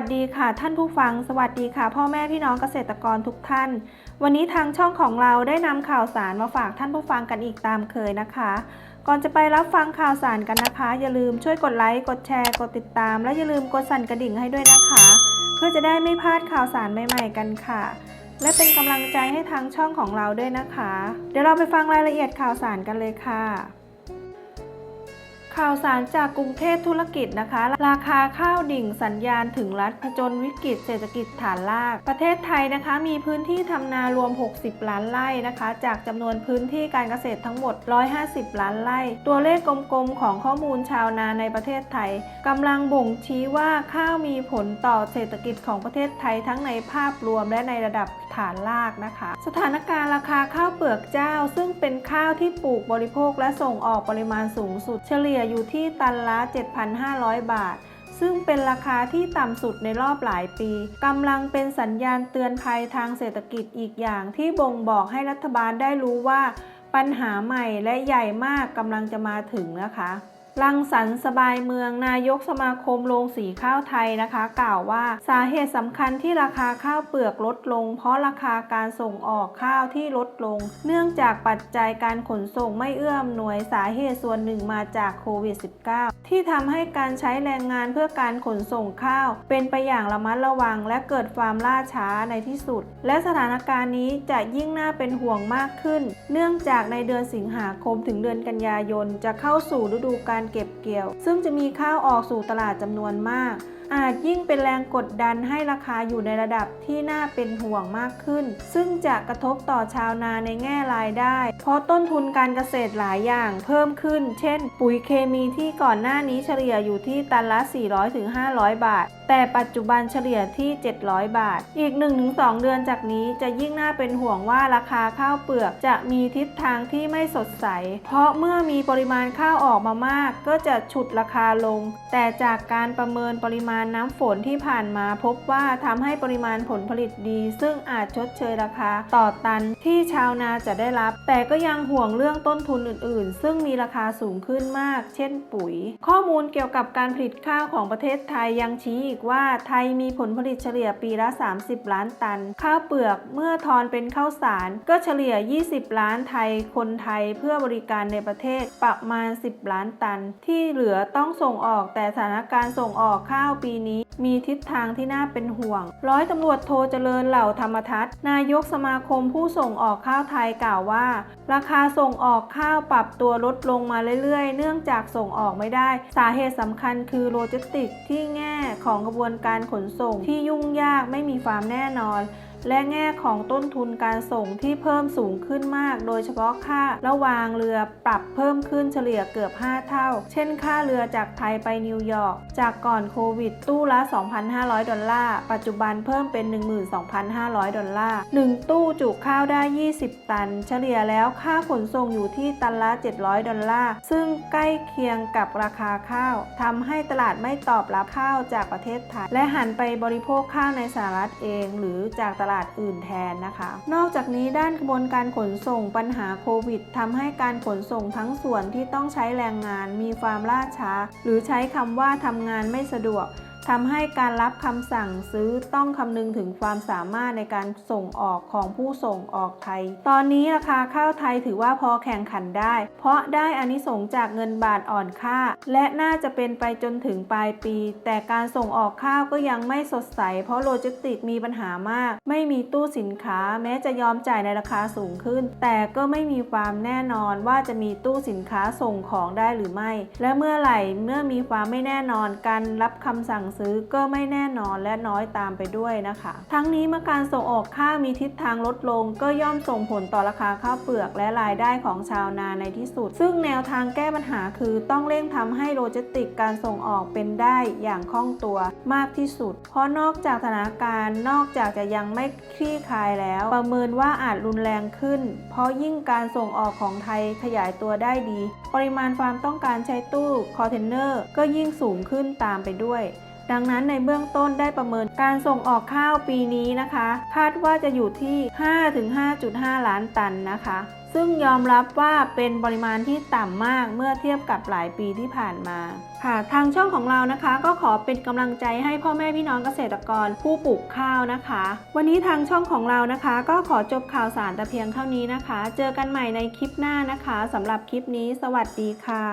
สวัสดีค่ะ ท่านผู้ฟัง สวัสดีค่ะ พ่อแม่พี่น้องเกษตรกรทุกท่าน วันนี้ทางช่องของเราได้นำข่าวสารมาฝากท่านผู้ฟังกันอีกตามเคยนะคะ ก่อนจะไปรับฟังข่าวสารกันนะคะ อย่าลืมช่วยกดไลค์กดแชร์กดติดตาม และอย่าลืมกดสั่นกระดิ่งให้ด้วยนะคะ เพื่อจะได้ไม่พลาดข่าวสารใหม่ๆกันค่ะ และเป็นกำลังใจให้ทางช่องของเราด้วยนะคะ เดี๋ยวเราไปฟังรายละเอียดข่าวสารกันเลยค่ะ ข่าวสารจากกรุงเทพธุรกิจนะคะ ราคาข้าวดิ่งสัญญาณถึงรัฐผจญวิกฤตเศรษฐกิจฐานราก ประเทศไทยนะคะ มีพื้นที่ทำนารวม 60 ล้านไร่นะคะ จากจำนวนพื้นที่การเกษตรทั้งหมด 150 ล้านไร่ ตัวเลขกลมๆ ของข้อมูลชาวนาในประเทศไทยกำลังบ่งชี้ว่าข้าวมีผลต่อเศรษฐกิจของประเทศไทยทั้งในภาพรวมและในระดับฐานรากนะคะ สถานการณ์ราคาข้าวเปลือกเจ้า ซึ่งเป็นข้าวที่ปลูกบริโภคและส่งออกปริมาณสูงสุดเฉลี่ยอยู่ที่ตันละ 7,500 บาท ซึ่งเป็นราคาที่ต่ำสุดในรอบหลายปีกำลังเป็นสัญญาณเตือนภัยทางเศรษฐกิจอีกอย่างที่บ่งบอกให้รัฐบาลได้รู้ว่า ปัญหาใหม่และใหญ่มากกำลังจะมาถึงนะคะ รังสรรค์สบายเมืองนายกสมาคมโรงสีข้าวไทยนะคะ กล่าวว่าสาเหตุสำคัญที่ราคาข้าวเปลือกลดลง เพราะราคาการส่งออกข้าวที่ลดลง เนื่องจากปัจจัยการขนส่งไม่เอื้อมหน่วยสาเหตุส่วนหนึ่งมาจากโควิด -19 ที่ทำให้การใช้แรงงานเพื่อการขนส่งข้าว เป็นไปอย่างระมัดระวัง และเกิดความล่าช้าในที่สุด และสถานการณ์นี้จะยิ่งน่าเป็นห่วงมากขึ้น เนื่องจากในเดือนสิงหาคมถึงเดือนกันยายน จะเข้าสู่ฤดูการเก็บเกี่ยว ซึ่งจะมีข้าวออกสู่ตลาดจำนวนมาก อาจยิ่งเป็นแรงกดดันให้ราคาอยู่ในระดับที่น่าเป็นห่วงมากขึ้น ซึ่งจะกระทบต่อชาวนาในแง่รายได้ เพราะต้นทุนการเกษตรหลายอย่างเพิ่มขึ้น เช่น ปุ๋ยเคมีที่ก่อนหน้านี้เฉลี่ยอยู่ที่ตันละ 400-500 บาท แต่ปัจจุบันเฉลี่ยที่ 700 บาท อีก 1-2 เดือนจากนี้จะยิ่งน่าเป็นห่วงว่าราคาข้าวเปลือกจะมีทิศทางที่ไม่สดใส เพราะเมื่อมีปริมาณข้าวออกมามาก ก็จะฉุดราคาลง แต่จากการประเมินปริมาณณน้ำฝนที่ผ่านมาพบว่าทำให้ปริมาณผลผลิตดี ซึ่งอาจชดเชยราคาต่อตันที่ชาวนาจะได้รับ แต่ก็ยังห่วงเรื่องต้นทุนอื่นๆ ซึ่งมีราคาสูงขึ้นมาก เช่นปุ๋ย ข้อมูลเกี่ยวกับการผลิตข้าวของประเทศไทยยังชี้อีกว่าไทยมีผลผลิตเฉลี่ยปีละ 30 ล้านตัน ข้าวเปลือกเมื่อทอนเป็นข้าวสารก็เฉลี่ย 20 ล้านไทยคนไทยเพื่อบริการในประเทศประมาณ 10 ล้านตัน ที่เหลือต้องส่งออกแต่สถานการณ์ส่งออกข้าวปีนี้มีทิศทางที่น่าเป็นห่วง ร้อยตำรวจโทเจริญเหล่าธรรมทัศน์นายกสมาคมผู้ส่งออกข้าวไทยกล่าวว่า ราคาส่งออกข้าวปรับตัวลดลงมาเรื่อยๆ เนื่องจากส่งออกไม่ได้ สาเหตุสำคัญคือโลจิสติกที่แง่ของกระบวนการขนส่งที่ยุ่งยากไม่มีความแน่นอน และแง่ของต้นทุนการส่งที่เพิ่มสูงขึ้นมาก โดยเฉพาะค่าระหวางเรือปรับเพิ่มขึ้นเฉลี่ยเกือบ 5 เท่า เช่น ค่าเรือจากไทยไปนิวยอร์กจากก่อนโควิด ตู้ละ 2,500 ดอลลาร์ ปัจจุบันเพิ่มเป็น 12,500 ดอลลาร์ 1 ตู้จุข้าวได้ 20 ตัน เฉลี่ยแล้วค่าขนส่งอยู่ที่ตันละ 700 ดอลลาร์ ซึ่งใกล้เคียงกับราคาข้าวทำให้ตลาดไม่ตอบรับข้าวจากประเทศไทย และหันไปบริโภคข้าวในสหรัฐเอง หรือจากตลาดอื่นแทนนะคะ นอกจากนี้ด้านกระบวนการขนส่งปัญหาโควิดทำให้การขนส่งทั้งส่วนที่ต้องใช้แรงงานมีความล่าช้า หรือใช้คำว่าทำงานไม่สะดวก ทำให้การรับคำสั่งซื้อต้องคำนึงถึงความสามารถในการส่งออกของผู้ส่งออกไทย ตอนนี้ราคาข้าวไทยถือว่าพอแข่งขันได้ เพราะได้อานิสงจากเงินบาทอ่อนค่า และน่าจะเป็นไปจนถึงปลายปี แต่การส่งออกข้าวก็ยังไม่สดใส เพราะโลจิสติกมีปัญหามาก ไม่มีตู้สินค้า แม้จะยอมจ่ายในราคาสูงขึ้น แต่ก็ไม่มีความแน่นอนว่าจะมีตู้สินค้าส่งของได้หรือไม่ และเมื่อไหร่เมื่อมีความไม่แน่นอนการรับคำสั่งซื้อก็ไม่แน่นอนและน้อยตามไปด้วยนะคะ ทั้งนี้เมื่อการส่งออกข้าวมีทิศทางลดลง ก็ย่อมส่งผลต่อราคาข้าวเปลือกและรายได้ของชาวนาในที่สุด ซึ่งแนวทางแก้ปัญหาคือต้องเร่งทำให้โลจิสติกการส่งออกเป็นได้อย่างคล่องตัวมากที่สุด เพราะนอกจากสถานการณ์ นอกจากจะยังไม่คลี่คลายแล้ว ประเมินว่าอาจรุนแรงขึ้น เพราะยิ่งการส่งออกของไทยขยายตัวได้ดี ปริมาณความต้องการใช้ตู้คอนเทนเนอร์ก็ยิ่งสูงขึ้นตามไปด้วย ดังนั้นในเบื้องต้นได้ประเมินการส่งออกข้าวปีนี้นะคะ คาดว่าจะอยู่ที่ 5-5.5 ล้านตันนะคะ ซึ่งยอมรับว่าเป็นปริมาณที่ต่ำมากเมื่อเทียบกับหลายปีที่ผ่านมาค่ะทางช่องของเรานะคะก็ขอเป็นกำลังใจให้พ่อแม่พี่น้องเกษตรกรผู้ปลูกข้าวนะคะ วันนี้ทางช่องของเรานะคะ ก็ขอจบข่าวสารแต่เพียงเท่านี้นะคะ เจอกันใหม่ในคลิปหน้านะคะสำหรับคลิปนี้ สวัสดีค่ะ